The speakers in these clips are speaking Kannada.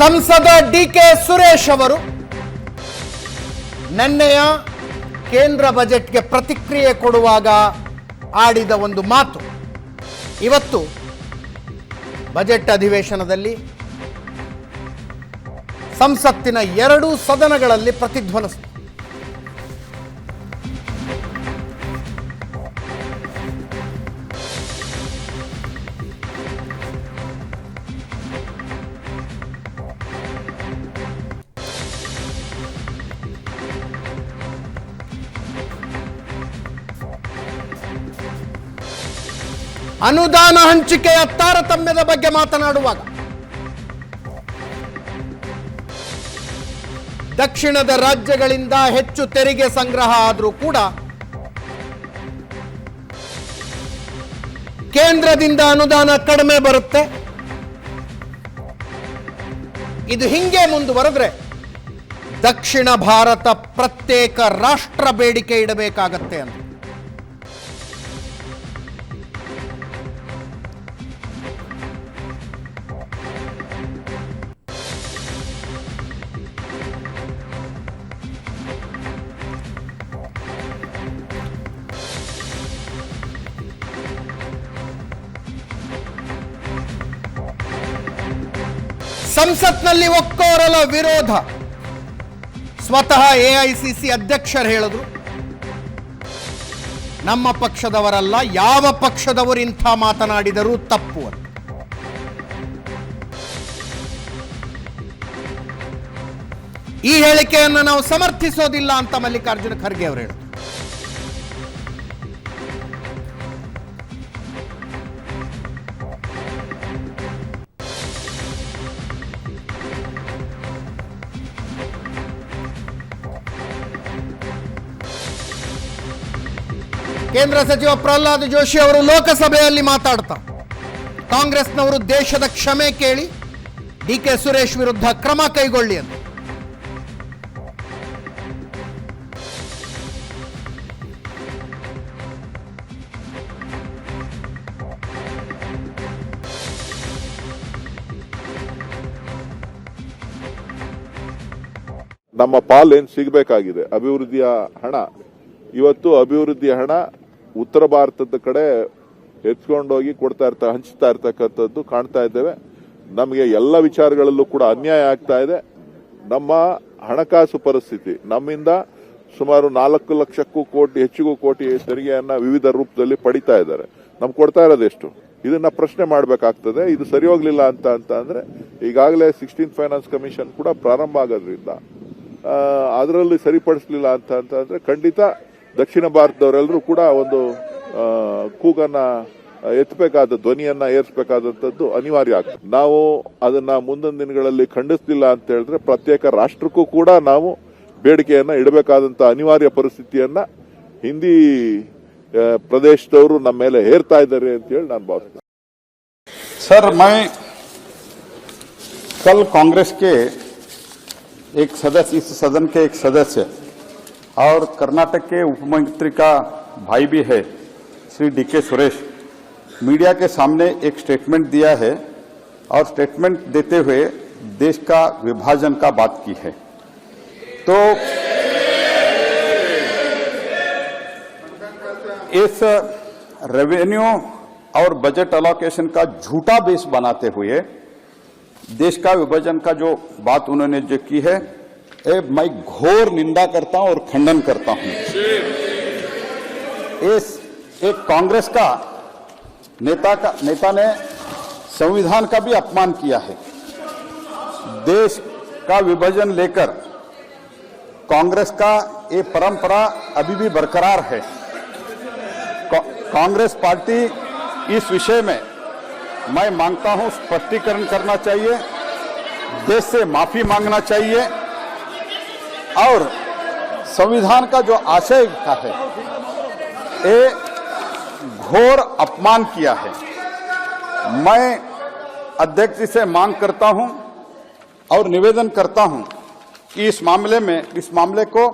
ಸಂಸದ ಡಿ ಕೆ ಸುರೇಶ್ ಅವರು ನೆನ್ನೆಯ ಕೇಂದ್ರ ಬಜೆಟ್ಗೆ ಪ್ರತಿಕ್ರಿಯೆ ಕೊಡುವಾಗ ಆಡಿದ ಒಂದು ಮಾತು. ಇವತ್ತು ಬಜೆಟ್ ಅಧಿವೇಶನದಲ್ಲಿ ಸಂಸತ್ತಿನ ಎರಡೂ ಸದನಗಳಲ್ಲಿ ಪ್ರತಿಧ್ವನಿಸಿತು. ಅನುದಾನ ಹಂಚಿಕೆಯ ತಾರತಮ್ಯದ ಬಗ್ಗೆ ಮಾತನಾಡುವಾಗ ದಕ್ಷಿಣದ ರಾಜ್ಯಗಳಿಂದ ಹೆಚ್ಚು ತೆರಿಗೆ ಸಂಗ್ರಹ ಆದರೂ ಕೂಡ ಕೇಂದ್ರದಿಂದ ಅನುದಾನ ಕಡಿಮೆ ಬರುತ್ತೆ. ಇದು ಹಿಂಗೆ ಮುಂದುವರೆದ್ರೆ ದಕ್ಷಿಣ ಭಾರತ ಪ್ರತ್ಯೇಕ ರಾಷ್ಟ್ರ ಬೇಡಿಕೆ ಇಡಬೇಕಾಗತ್ತೆ ಅಂತ. ಸಂಸತ್ನಲ್ಲಿ ಒಕ್ಕೋರಲ ವಿರೋಧ. ಸ್ವತಃ ಎಐಸಿಸಿ ಅಧ್ಯಕ್ಷರು ಹೇಳಿದ್ರು. ನಮ್ಮ ಪಕ್ಷದವರಲ್ಲ, ಯಾವ ಪಕ್ಷದವರು ಇಂಥ ಮಾತನಾಡಿದರೂ ತಪ್ಪು ಅಂತ. ಈ ಹೇಳಿಕೆಯನ್ನು ನಾವು ಸಮರ್ಥಿಸೋದಿಲ್ಲ ಅಂತ ಮಲ್ಲಿಕಾರ್ಜುನ ಖರ್ಗೆ ಅವರು ಹೇಳಿದ್ರು. ಕೇಂದ್ರ ಸಚಿವ ಪ್ರಹ್ಲಾದ್ ಜೋಶಿ ಅವರು ಲೋಕಸಭೆಯಲ್ಲಿ ಮಾತಾಡ್ತಾ ಕಾಂಗ್ರೆಸ್ನವರು ದೇಶದ ಕ್ಷಮೆ ಕೇಳಿ ಡಿ ಕೆ ಸುರೇಶ್ ವಿರುದ್ಧ ಕ್ರಮ ಕೈಗೊಳ್ಳಿ ಅಂತ. ನಮ್ಮ ಪಾಲ್ ಏನು ಸಿಗಬೇಕಾಗಿದೆ? ಅಭಿವೃದ್ಧಿಯ ಹಣ. ಇವತ್ತು ಅಭಿವೃದ್ಧಿಯ ಹಣ ಉತ್ತರ ಭಾರತದ ಕಡೆ ಎತ್ಕೊಂಡೋಗಿ ಕೊಡ್ತಾ ಇರ್ತಾ, ಹಂಚ್ತಾ ಇರ್ತಕ್ಕಂಥದ್ದು ಕಾಣ್ತಾ ಇದ್ದೇವೆ. ನಮಗೆ ಎಲ್ಲ ವಿಚಾರಗಳಲ್ಲೂ ಕೂಡ ಅನ್ಯಾಯ ಆಗ್ತಾ ಇದೆ. ನಮ್ಮ ಹಣಕಾಸು ಪರಿಸ್ಥಿತಿ, ನಮ್ಮಿಂದ ಸುಮಾರು ನಾಲ್ಕು ಲಕ್ಷಕ್ಕೂ ಕೋಟಿ, ಹೆಚ್ಚಿಗೂ ಕೋಟಿ ತೆರಿಗೆಯನ್ನ ವಿವಿಧ ರೂಪದಲ್ಲಿ ಪಡಿತಾ ಇದ್ದಾರೆ. ನಮ್ಗೆ ಕೊಡ್ತಾ ಇರೋದು ಎಷ್ಟು? ಇದನ್ನ ಪ್ರಶ್ನೆ ಮಾಡಬೇಕಾಗ್ತದೆ. ಇದು ಸರಿ ಹೋಗ್ಲಿಲ್ಲ ಅಂತ ಅಂತ ಅಂದ್ರೆ ಈಗಾಗಲೇ ಸಿಕ್ಸ್ಟೀನ್ ಫೈನಾನ್ಸ್ ಕಮಿಷನ್ ಕೂಡ ಪ್ರಾರಂಭ ಆಗೋದ್ರಿಂದ ಅದರಲ್ಲಿ ಸರಿಪಡಿಸಲಿಲ್ಲ ಅಂತ ಅಂತ ಅಂದ್ರೆ ಖಂಡಿತ ದಕ್ಷಿಣ ಭಾರತದವರೆಲ್ಲರೂ ಕೂಡ ಒಂದು ಆ, ಕೂಗನ್ನ ಎತ್ತಬೇಕಾದ ಧ್ವನಿಯನ್ನ ಏರಿಸಬೇಕಾದಂತದ್ದು ಅನಿವಾರ್ಯ ಆಗ್ತದೆ ನಾವು ಅದನ್ನ ಮುಂದಿನ ದಿನಗಳಲ್ಲಿ ಖಂಡಿಸಲಿಲ್ಲ ಅಂತ ಹೇಳಿದ್ರೆ ಪ್ರತ್ಯೇಕ ರಾಷ್ಟ್ರಕ್ಕೂ ಕೂಡ ನಾವು ಬೇಡಿಕೆಯನ್ನ ಇಡಬೇಕಾದಂತ ಅನಿವಾರ್ಯ ಪರಿಸ್ಥಿತಿಯನ್ನ ಹಿಂದಿ ಆ, ಪ್ರದೇಶದವರು ನಮ್ಮ ಮೇಲೆ ಹೇರ್ತಾ ಇದ್ದಾರೆ ಅಂತ ಹೇಳಿ ನಾನು ಭಾವಿಸ್ತೇನೆ सर मैं कल कांग्रेस के एक सदस्य इस सदन के एक सदस्य और कर्नाटक के उप मंत्री का भाई भी है, श्री डी के सुरेश। मीडिया के सामने एक स्टेटमेंट दिया है और स्टेटमेंट देते हुए देश का विभाजन का बात की है। तो इस रेवेन्यू और बजट अलोकेशन का झूठा बेस बनाते हुए देश का विभाजन का जो बात उन्होंने जो की है ए, मैं घोर निंदा करता हूँ और खंडन करता हूँ। इस एक कांग्रेस का नेता का नेता ने संविधान का भी अपमान किया है। देश का विभाजन लेकर कांग्रेस का ये परंपरा अभी भी बरकरार है। कांग्रेस पार्टी इस विषय में मैं माँगता हूँ स्पष्टीकरण करना चाहिए देश से माफ़ी मांगना चाहिए और संविधान का जो आशय का है, ये घोर अपमान किया है। मैं अध्यक्ष जी से मांग करता हूँ और निवेदन करता हूँ कि इस मामले में, इस मामले को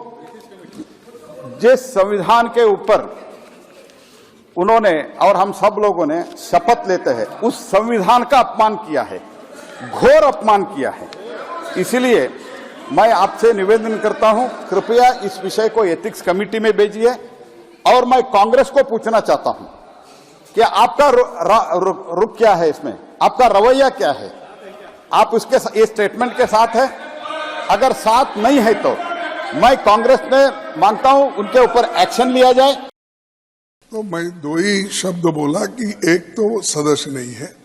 जिस संविधान के ऊपर उन्होंने और हम सब लोगों ने शपथ लेते हैं, उस संविधान का अपमान किया है, घोर अपमान किया है। इसीलिए मैं आपसे निवेदन करता हूँ, कृपया इस विषय को एथिक्स कमेटी में भेजिए और मैं कांग्रेस को पूछना चाहता हूँ कि आपका रुख क्या है इसमें? आपका रवैया क्या है? आप उसके सा- ये स्टेटमेंट के साथ है? अगर साथ नहीं है तो मैं कांग्रेस में माँगता हूँ उनके ऊपर एक्शन लिया जाए। तो मैं दो ही शब्द बोला कि एक तो सदस्य नहीं है।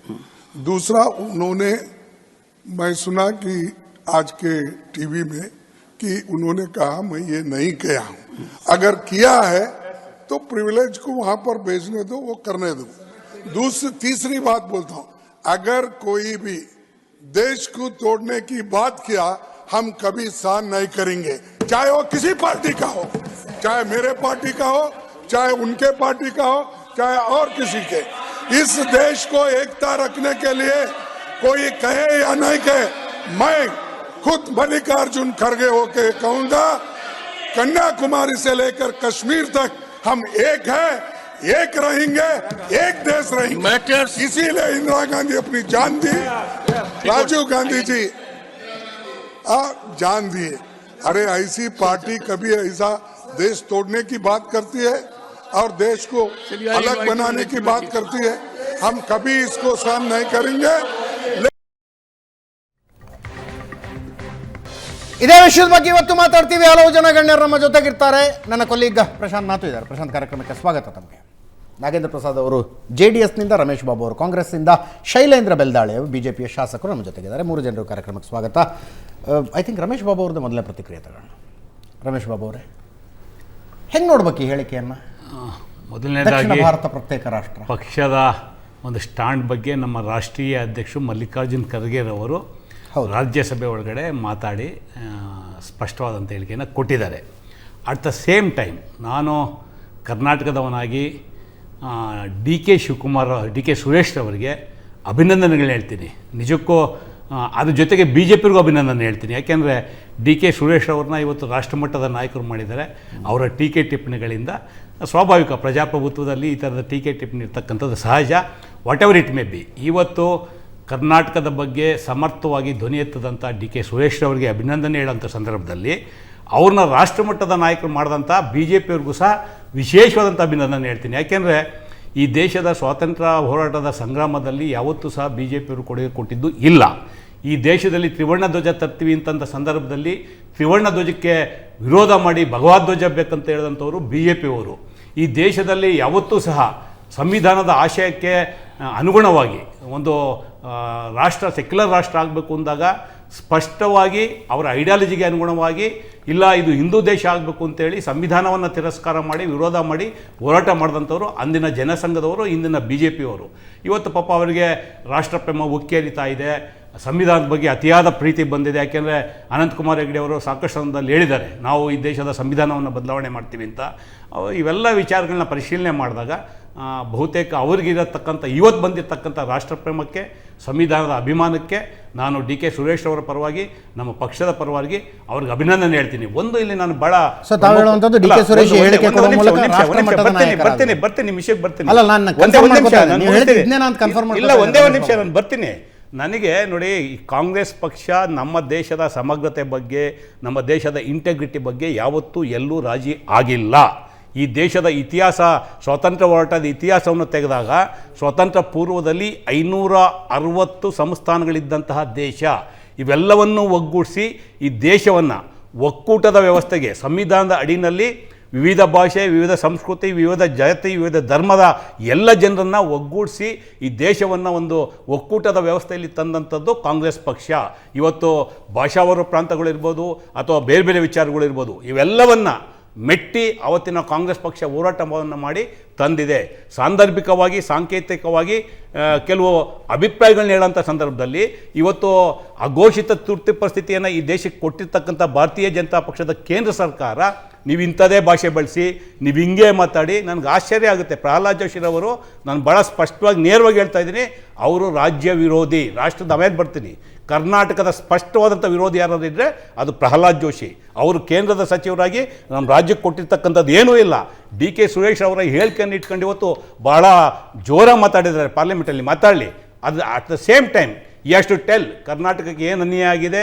दूसरा, उन्होंने मैं सुना कि आज के टीवी में कि उन्होंने कहा, मैं ये नहीं किया हूँ। अगर किया है तो प्रिविलेज को वहाँ पर भेजने दो, वो करने दो। दूसरी, तीसरी बात बोलता हूँ, अगर कोई भी देश को तोड़ने की बात किया, हम कभी सहन नहीं करेंगे। चाहे वो किसी पार्टी का हो, चाहे मेरे पार्टी का हो, चाहे उनके पार्टी का हो, चाहे और किसी के। इस देश को एकता रखने के लिए कोई कहे या नहीं कहे, मैं खुद मल्लिकार्जुन खड़गे होके कहूँगा कन्याकुमारी से लेकर कश्मीर तक हम एक है एक रहेंगे एक देश रहेंगे। इसीलिए इंदिरा गांधी अपनी जान दी। राजीव गांधी जी आ, जान दिए। अरे ऐसी पार्टी कभी ऐसा देश तोड़ने की बात करती है और देश को अलग बनाने की बात करती है। हम कभी इसको सहन नहीं करेंगे। ಇದೇ ವಿಷಯದ ಬಗ್ಗೆ ಇವತ್ತು ಮಾತಾಡ್ತೀವಿ. ಹಲವು ಜನ ಗಣ್ಯರು ನಮ್ಮ ಜೊತೆಗಿರ್ತಾರೆ. ನನ್ನ ಕೊಲ್ಲಿಗ ಪ್ರಶಾಂತ್ ಮಾತು ಇದ್ದಾರೆ. ಪ್ರಶಾಂತ್ ಕಾರ್ಯಕ್ರಮಕ್ಕೆ ಸ್ವಾಗತ ತಮಗೆ. ನಾಗೇಂದ್ರ ಪ್ರಸಾದ್ ಅವರು ಜೆ ಡಿ ಎಸ್ನಿಂದ ರಮೇಶ್ ಬಾಬು ಅವರು ಕಾಂಗ್ರೆಸ್ನಿಂದ ಶೈಲೇಂದ್ರ ಬೆಲ್ದಾಳೆ ಅವರು ಬಿ ಜೆ ಪಿಯ ಶಾಸಕರು ನಮ್ಮ ಜೊತೆಗಿದ್ದಾರೆ. ಮೂರು ಜನರು ಕಾರ್ಯಕ್ರಮಕ್ಕೆ ಸ್ವಾಗತ. ಐ ಥಿಂಕ್ ರಮೇಶ್ ಬಾಬು ಅವ್ರದ್ದು ಮೊದಲೇ ಪ್ರತಿಕ್ರಿಯೆ ತಗೋಣ. ರಮೇಶ್ ಬಾಬು ಅವರೇ ಹೆಂಗೆ ನೋಡ್ಬೇಕು ಈ ಹೇಳಿಕೆಯನ್ನು? ಮೊದಲನೇದಾಗಿ ಭಾರತ ಪ್ರತ್ಯೇಕ ರಾಷ್ಟ್ರ. ಪಕ್ಷದ ಒಂದು ಸ್ಟ್ಯಾಂಡ್ ಬಗ್ಗೆ ನಮ್ಮ ರಾಷ್ಟ್ರೀಯ ಅಧ್ಯಕ್ಷರು ಮಲ್ಲಿಕಾರ್ಜುನ್ ಖರ್ಗೆರವರು. ರಾಜ್ಯಸಭೆ ಒಳಗಡೆ ಮಾತಾಡಿ ಸ್ಪಷ್ಟವಾದಂಥ ಹೇಳಿಕೆಯನ್ನು ಕೊಟ್ಟಿದ್ದಾರೆ. ಅಟ್ ದ ಸೇಮ್ ಟೈಮ್ ನಾನು ಕರ್ನಾಟಕದವನಾಗಿ D K Shivakumar, D K Suresh ಅವರಿಗೆ ಅಭಿನಂದನೆಗಳು ಹೇಳ್ತೀನಿ. ನಿಜಕ್ಕೂ ಅದ್ರ ಜೊತೆಗೆ ಬಿ ಜೆ ಪಿಗೂ ಅಭಿನಂದನೆ ಹೇಳ್ತೀನಿ. ಯಾಕೆಂದರೆ ಡಿ ಕೆ ಸುರೇಶ್ ಅವ್ರನ್ನ ಇವತ್ತು ರಾಷ್ಟ್ರಮಟ್ಟದ ನಾಯಕರು ಮಾಡಿದ್ದಾರೆ. ಅವರ ಟೀಕೆ ಟಿಪ್ಪಣಿಗಳಿಂದ, ಸ್ವಾಭಾವಿಕ ಪ್ರಜಾಪ್ರಭುತ್ವದಲ್ಲಿ ಈ ಥರದ ಟೀಕೆ ಟಿಪ್ಪಣಿ ಇರ್ತಕ್ಕಂಥದ್ದು ಸಹಜ. Whatever it may be ಇವತ್ತು ಕರ್ನಾಟಕದ ಬಗ್ಗೆ ಸಮರ್ಥವಾಗಿ ಧ್ವನಿ ಎತ್ತದಂಥ ಡಿ ಕೆ ಸುರೇಶ್ ಅವರಿಗೆ ಅಭಿನಂದನೆ ಹೇಳೋಂಥ ಸಂದರ್ಭದಲ್ಲಿ ಅವ್ರನ್ನ ರಾಷ್ಟ್ರಮಟ್ಟದ ನಾಯಕರು ಮಾಡಿದಂಥ ಬಿ ಜೆ ಪಿಯವ್ರಿಗೂ ಸಹ ವಿಶೇಷವಾದಂಥ ಅಭಿನಂದನೆ ಹೇಳ್ತೀನಿ. ಯಾಕೆಂದರೆ ಈ ದೇಶದ ಸ್ವಾತಂತ್ರ್ಯ ಹೋರಾಟದ ಸಂಗ್ರಾಮದಲ್ಲಿ ಯಾವತ್ತೂ ಸಹ ಬಿ ಜೆ ಪಿಯವರು ಕೊಡುಗೆ ಕೊಟ್ಟಿದ್ದು ಇಲ್ಲ. ಈ ದೇಶದಲ್ಲಿ ತ್ರಿವರ್ಣ ಧ್ವಜ ತರ್ತೀವಿ ಅಂತಂಥ ಸಂದರ್ಭದಲ್ಲಿ ತ್ರಿವರ್ಣ ಧ್ವಜಕ್ಕೆ ವಿರೋಧ ಮಾಡಿ ಭಗವದ್ ಧ್ವಜ ಬೇಕಂತ ಹೇಳಿದಂಥವರು ಬಿ ಜೆ ಪಿಯವರು ಈ ದೇಶದಲ್ಲಿ ಯಾವತ್ತೂ ಸಹ ಸಂವಿಧಾನದ ಆಶಯಕ್ಕೆ ಅನುಗುಣವಾಗಿ ಒಂದು ರಾಷ್ಟ್ರ ಸೆಕ್ಯುಲರ್ ರಾಷ್ಟ್ರ ಆಗಬೇಕು ಅಂದಾಗ ಸ್ಪಷ್ಟವಾಗಿ ಅವರ ಐಡಿಯಾಲಜಿಗೆ ಅನುಗುಣವಾಗಿ ಇಲ್ಲ, ಇದು ಹಿಂದೂ ದೇಶ ಆಗಬೇಕು ಅಂತೇಳಿ ಸಂವಿಧಾನವನ್ನು ತಿರಸ್ಕಾರ ಮಾಡಿ, ವಿರೋಧ ಮಾಡಿ ಹೋರಾಟ ಮಾಡಿದಂಥವ್ರು ಅಂದಿನ ಜನಸಂಘದವರು, ಇಂದಿನ ಬಿ ಜೆ ಪಿಯವರು ಇವತ್ತು ಪಾಪ ಅವರಿಗೆ ರಾಷ್ಟ್ರಪ್ರೇಮ ಉಕ್ಕೇರಿತಾ ಇದೆ. ಸಂವಿಧಾನದ ಬಗ್ಗೆ ಅತಿಯಾದ ಪ್ರೀತಿ ಬಂದಿದೆ. ಯಾಕೆಂದರೆ ಅನಂತಕುಮಾರ್ ಹೆಗಡೆ ಅವರು ಸಾಕಷ್ಟು ಸಂದರ್ಭದಲ್ಲಿ ಹೇಳಿದ್ದಾರೆ, ನಾವು ಈ ದೇಶದ ಸಂವಿಧಾನವನ್ನು ಬದಲಾವಣೆ ಮಾಡ್ತೀವಿ ಅಂತ. ಇವೆಲ್ಲ ವಿಚಾರಗಳನ್ನ ಪರಿಶೀಲನೆ ಮಾಡಿದಾಗ ಬಹುತೇಕ ಅವ್ರಿಗಿರತಕ್ಕಂಥ ಇವತ್ತು ಬಂದಿರತಕ್ಕಂಥ ರಾಷ್ಟ್ರಪ್ರೇಮಕ್ಕೆ ಸಂವಿಧಾನದ ಅಭಿಮಾನಕ್ಕೆ ನಾನು ಡಿ ಕೆ ಸುರೇಶ್ ಅವರ ಪರವಾಗಿ ನಮ್ಮ ಪಕ್ಷದ ಪರವಾಗಿ ಅವ್ರಿಗೆ ಅಭಿನಂದನೆ ಹೇಳ್ತೀನಿ. ಒಂದು ಇಲ್ಲಿ ನಾನು ಬಹಳ ಬರ್ತೀನಿ, ಬರ್ತೀನಿ ನಿಮಿಷಕ್ಕೆ ಬರ್ತೀನಿ. ಇಲ್ಲ ಒಂದೇ ಒಂದು ನಿಮಿಷ ನಾನು ಬರ್ತೀನಿ. ನನಗೆ ನೋಡಿ ಕಾಂಗ್ರೆಸ್ ಪಕ್ಷ ನಮ್ಮ ದೇಶದ ಸಮಗ್ರತೆ ಬಗ್ಗೆ ನಮ್ಮ ದೇಶದ ಇಂಟೆಗ್ರಿಟಿ ಬಗ್ಗೆ ಯಾವತ್ತೂ ಎಲ್ಲೂ ರಾಜಿ ಆಗಿಲ್ಲ. ಈ ದೇಶದ ಇತಿಹಾಸ ಸ್ವಾತಂತ್ರ್ಯ ಹೋರಾಟದ ಇತಿಹಾಸವನ್ನು ತೆಗೆದಾಗ ಸ್ವಾತಂತ್ರ್ಯ ಪೂರ್ವದಲ್ಲಿ ಐನೂರ ಅರವತ್ತು ಸಂಸ್ಥಾನಗಳಿದ್ದಂತಹ ದೇಶ. ಇವೆಲ್ಲವನ್ನು ಒಗ್ಗೂಡಿಸಿ ಈ ದೇಶವನ್ನು ಒಕ್ಕೂಟದ ವ್ಯವಸ್ಥೆಗೆ, ಸಂವಿಧಾನದ ಅಡಿನಲ್ಲಿ ವಿವಿಧ ಭಾಷೆ, ವಿವಿಧ ಸಂಸ್ಕೃತಿ, ವಿವಿಧ ಜಾತಿ, ವಿವಿಧ ಧರ್ಮದ ಎಲ್ಲ ಜನರನ್ನು ಒಗ್ಗೂಡಿಸಿ ಈ ದೇಶವನ್ನು ಒಂದು ಒಕ್ಕೂಟದ ವ್ಯವಸ್ಥೆಯಲ್ಲಿ ತಂದಂಥದ್ದು ಕಾಂಗ್ರೆಸ್ ಪಕ್ಷ. ಇವತ್ತು ಭಾಷಾವರ ಪ್ರಾಂತಗಳಿರ್ಬೋದು ಅಥವಾ ಬೇರೆ ಬೇರೆ ವಿಚಾರಗಳಿರ್ಬೋದು, ಇವೆಲ್ಲವನ್ನು ಮೆಟ್ಟಿ ಅವತ್ತಿನ ಕಾಂಗ್ರೆಸ್ ಪಕ್ಷ ಹೋರಾಟವನ್ನು ಮಾಡಿ ತಂದಿದೆ. ಸಾಂದರ್ಭಿಕವಾಗಿ, ಸಾಂಕೇತಿಕವಾಗಿ ಕೆಲವು ಅಭಿಪ್ರಾಯಗಳನ್ನ ಹೇಳೋಂಥ ಸಂದರ್ಭದಲ್ಲಿ ಇವತ್ತು ಅಘೋಷಿತ ತುರ್ತು ಪರಿಸ್ಥಿತಿಯನ್ನು ಈ ದೇಶಕ್ಕೆ ಕೊಟ್ಟಿರ್ತಕ್ಕಂಥ ಭಾರತೀಯ ಜನತಾ ಪಕ್ಷದ ಕೇಂದ್ರ ಸರ್ಕಾರ ನೀವು ಇಂಥದೇ ಭಾಷೆ ಬಳಸಿ, ನೀವು ಹಿಂಗೆ ಮಾತಾಡಿ, ನನಗೆ ಆಶ್ಚರ್ಯ ಆಗುತ್ತೆ. ಪ್ರಹ್ಲಾದ್ ಜೋಶಿರವರು ನಾನು ಭಾಳ ಸ್ಪಷ್ಟವಾಗಿ, ನೇರವಾಗಿ ಹೇಳ್ತಾ ಇದ್ದೀನಿ, ಅವರು ರಾಜ್ಯ ವಿರೋಧಿ, ರಾಷ್ಟ್ರದ ಆಮೇಲೆ ಬರ್ತೀನಿ. ಕರ್ನಾಟಕದ ಸ್ಪಷ್ಟವಾದಂಥ ವಿರೋಧಿ ಯಾರಾದ್ರು ಇದ್ದರೆ ಅದು ಪ್ರಹ್ಲಾದ್ ಜೋಶಿ. ಅವರು ಕೇಂದ್ರದ ಸಚಿವರಾಗಿ ನಮ್ಮ ರಾಜ್ಯಕ್ಕೆ ಕೊಟ್ಟಿರ್ತಕ್ಕಂಥದ್ದು ಏನೂ ಇಲ್ಲ. ಡಿ ಕೆ ಸುರೇಶ್ ಅವರ ಹೇಳಿಕೆಯನ್ನು ಇಟ್ಕೊಂಡು ಇವತ್ತು ಭಾಳ ಜೋರಾಗಿ ಮಾತಾಡಿದ್ದಾರೆ ಪಾರ್ಲಿಮೆಂಟಲ್ಲಿ. ಮಾತಾಡಲಿ. ಅದು ಅಟ್ ದ ಸೇಮ್ ಟೈಮ್ ಎಷ್ಟು ಟೆಲ್ ಕರ್ನಾಟಕಕ್ಕೆ ಏನು ಅನ್ಯಾಯ ಆಗಿದೆ,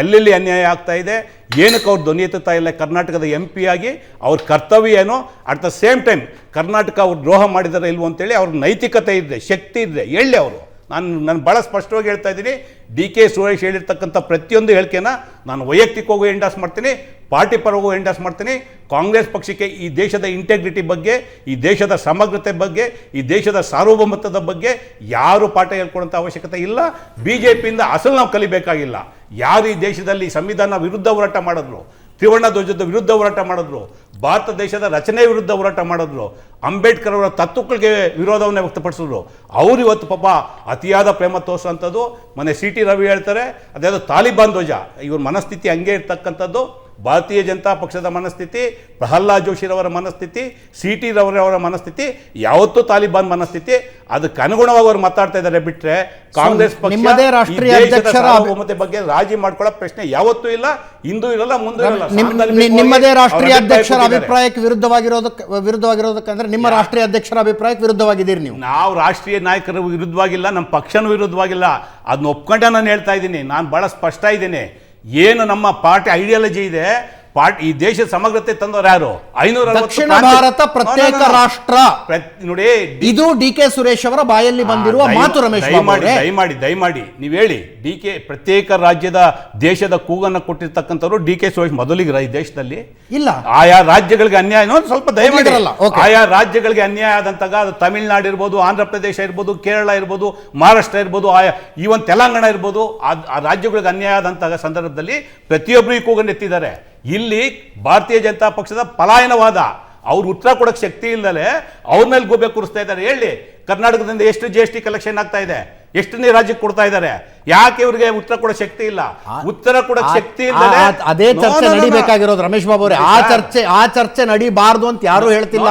ಎಲ್ಲೆಲ್ಲಿ ಅನ್ಯಾಯ ಆಗ್ತಾ ಇದೆ, ಏನಕ್ಕೆ ಅವ್ರು ಧ್ವನಿ ಎತ್ತುತ್ತಾ ಇಲ್ಲ, ಕರ್ನಾಟಕದ ಎಂ ಪಿ ಆಗಿ ಅವ್ರ ಕರ್ತವ್ಯ ಏನೋ at the same time Karnataka ಅವ್ರು ದ್ರೋಹ ಮಾಡಿದಾರೆ ಇಲ್ವೋ ಅಂತೇಳಿ ಅವ್ರ ನೈತಿಕತೆ ಇದೆ ಶಕ್ತಿ ಇದೆ ಹೇಳಿ ಅವರು. ನಾನು ನಾನು ಭಾಳ ಸ್ಪಷ್ಟವಾಗಿ ಹೇಳ್ತಾ ಇದ್ದೀನಿ. ಡಿ ಕೆ ಸುರೇಶ್ ಹೇಳಿರ್ತಕ್ಕಂಥ ಪ್ರತಿಯೊಂದು ಹೇಳಿಕೆನ ನಾನು ವೈಯಕ್ತಿಕವಾಗೂ ಎಂಡಾಸ್ ಮಾಡ್ತೀನಿ, ಪಾರ್ಟಿ ಪರವಾಗೂ ಎಂಡಾಸ್ ಮಾಡ್ತೀನಿ. ಕಾಂಗ್ರೆಸ್ ಪಕ್ಷಕ್ಕೆ ಈ ದೇಶದ ಇಂಟೆಗ್ರಿಟಿ ಬಗ್ಗೆ, ಈ ದೇಶದ ಸಮಗ್ರತೆ ಬಗ್ಗೆ, ಈ ದೇಶದ ಸಾರ್ವಭೌಮತ್ವದ ಬಗ್ಗೆ ಯಾರು ಪಾಠ ಹೇಳ್ಕೊಡೋಂಥ ಅವಶ್ಯಕತೆ ಇಲ್ಲ. ಬಿ ಜೆ ಪಿಯಿಂದ ಅಸಲು ನಾವು ಕಲಿಬೇಕಾಗಿಲ್ಲ. ಯಾರು ಈ ದೇಶದಲ್ಲಿ ಸಂವಿಧಾನ ವಿರುದ್ಧ ಹೋರಾಟ ಮಾಡಿದ್ರು? ತ್ರಿವರ್ಣ ಧ್ವಜದ ವಿರುದ್ಧ ಹೋರಾಟ ಮಾಡಿದ್ರು. ಭಾರತ ದೇಶದ ರಚನೆ ವಿರುದ್ಧ ಹೋರಾಟ ಮಾಡಿದ್ರು. ಅಂಬೇಡ್ಕರ್ ಅವರ ತತ್ವಗಳಿಗೆ ವಿರೋಧವನ್ನು ವ್ಯಕ್ತಪಡಿಸಿದ್ರು. ಅವರು ಇವತ್ತು ಪಾಪ ಅತಿಯಾದ ಪ್ರೇಮ ತೋರಿಸುವಂಥದ್ದು. ಮೊನ್ನೆ ಸಿ ಟಿ ರವಿ ಹೇಳ್ತಾರೆ, ಅದ್ಯಾವುದು ತಾಲಿಬಾನ್ ಧ್ವಜ. ಇವ್ರ ಮನಸ್ಥಿತಿ ಹಂಗೆ ಇರ್ತಕ್ಕಂಥದ್ದು. ಭಾರತೀಯ ಜನತಾ ಪಕ್ಷದ ಮನಸ್ಥಿತಿ ಪ್ರಹ್ಲಾದ್ ಜೋಶಿರವರ ಮನಸ್ಥಿತಿ ಸಿ ಟಿ ರವರವರ ಮನಸ್ಥಿತಿ ಯಾವತ್ತೂ ತಾಲಿಬಾನ್ ಮನಸ್ಥಿತಿ ಅದಕ್ಕೆ ಅನುಗುಣವಾಗಿ ಅವರು ಮಾತಾಡ್ತಾ ಇದ್ದಾರೆ ಬಿಟ್ರೆ ಕಾಂಗ್ರೆಸ್ ಪಕ್ಷ ಬಗ್ಗೆ ರಾಜಿ ಮಾಡ್ಕೊಳ್ಳೋ ಪ್ರಶ್ನೆ ಯಾವತ್ತೂ ಇಲ್ಲ ಇಂದು ಇರಲ್ಲ ಮುಂದೆ ಇರಲ್ಲ. ನಿಮ್ಮದೇ ರಾಷ್ಟ್ರೀಯ ಅಧ್ಯಕ್ಷರ. ಅಭಿಪ್ರಾಯಕ್ಕೆ ವಿರುದ್ಧವಾಗಿರೋದಕ್ಕೆ ವಿರುದ್ಧವಾಗಿರೋದಕ್ಕಂದ್ರೆ ನಿಮ್ಮ ರಾಷ್ಟ್ರೀಯ ಅಧ್ಯಕ್ಷರ ಅಭಿಪ್ರಾಯಕ್ಕೆ ವಿರುದ್ಧವಾಗಿದ್ದೀರಿ ನೀವು. ನಾವು ರಾಷ್ಟ್ರೀಯ ನಾಯಕರ ವಿರುದ್ಧವಾಗಿಲ್ಲ ನಮ್ಮ ಪಕ್ಷನೂ ವಿರುದ್ಧವಾಗಿಲ್ಲ. ಅದನ್ನ ಒಪ್ಕೊಂಡೆ ನಾನು ಹೇಳ್ತಾ ಇದ್ದೀನಿ. ನಾನು ಬಹಳ ಸ್ಪಷ್ಟ ಇದ್ದೀನಿ. ಏನು ನಮ್ಮ ಪಾರ್ಟಿ ಐಡಿಯಾಲಜಿ ಇದೆ ಪಾರ್ಟಿ ಈ ದೇಶದ ಸಮಗ್ರತೆ ತಂದವರು ಯಾರು? ಐನೂರ ದಕ್ಷಿಣ ಭಾರತ ಪ್ರತ್ಯೇಕ ರಾಷ್ಟ್ರ. ನೋಡಿ ಇದು ಡಿ ಕೆ ಸುರೇಶ್ ಅವರ ಬಾಯಲ್ಲಿ ಬಂದಿರುವ ಮಾತು ರಮೇಶ್ ದಯಮಾಡಿ. ದಯಮಾಡಿ ದಯಮಾಡಿ. ನೀವು ಹೇಳಿ ಡಿ ಕೆ ಪ್ರತ್ಯೇಕ ರಾಜ್ಯದ ದೇಶದ ಕೂಗನ್ನು ಕೊಟ್ಟಿರ್ತಕ್ಕಂಥವ್ರು ಡಿ ಕೆ ಸುರೇಶ್ ಮೊದಲಿಗೆ ಈ ದೇಶದಲ್ಲಿ? ಇಲ್ಲ. ಆಯಾ ರಾಜ್ಯಗಳಿಗೆ ಅನ್ಯಾಯ ಸ್ವಲ್ಪ ದಯಮಾಡಿ. ಆಯಾ ರಾಜ್ಯಗಳಿಗೆ ಅನ್ಯಾಯ ಆದಂತಾಗ ಅದು ತಮಿಳುನಾಡು ಇರ್ಬೋದು ಆಂಧ್ರ ಪ್ರದೇಶ ಇರ್ಬೋದು ಕೇರಳ ಇರ್ಬೋದು ಮಹಾರಾಷ್ಟ್ರ ಇರ್ಬೋದು ಆಯಾ ಈವನ್ ತೆಲಂಗಾಣ ಇರ್ಬೋದು ಆ ಆ ರಾಜ್ಯಗಳಿಗೆ ಅನ್ಯಾಯ ಆದಂತಹ ಸಂದರ್ಭದಲ್ಲಿ ಪ್ರತಿಯೊಬ್ಬರು ಈ ಕೂಗನ್ನು ಎತ್ತಿದ್ದಾರೆ. ಇಲ್ಲಿ ಭಾರತೀಯ ಜನತಾ ಪಕ್ಷದ ಪಲಾಯನವಾದ ಅವ್ರು ಉತ್ತರ ಕೊಡಕ್ಕೆ ಶಕ್ತಿ ಇಲ್ಲದೆ ಅವ್ರ ಮೇಲೆ ಗೋಬೆ ಕೂರಿಸ್ತಾ ಇದ್ದಾರೆ. ಹೇಳಿ ಕರ್ನಾಟಕದಿಂದ ಎಷ್ಟು ಜಿ ಎಸ್ ಟಿ ಕಲೆಕ್ಷನ್ ಆಗ್ತಾ ಇದೆ? ಎಷ್ಟನೇ ರಾಜ್ಯಕ್ಕೆ ಕೊಡ್ತಾ ಇದ್ದಾರೆ? ಯಾಕೆ ಇವ್ರಿಗೆ ಉತ್ತರ ಕೊಡೋ ಶಕ್ತಿ ಇಲ್ಲ? ಉತ್ತರ ಕೊಡೋ ಶಕ್ತಿ ಇಲ್ಲ ಇಲ್ಲದೆ ಅದೇ ಚರ್ಚೆ. ನಡಿಬೇಕಾಗಿರೋದು ರಮೇಶ್ ಬಾಬು ಅವರೇ. ಆ ಚರ್ಚೆ ಆ ಚರ್ಚೆ ನಡಿಬಾರ್ದು ಅಂತ ಯಾರು ಹೇಳ್ತಿಲ್ಲ.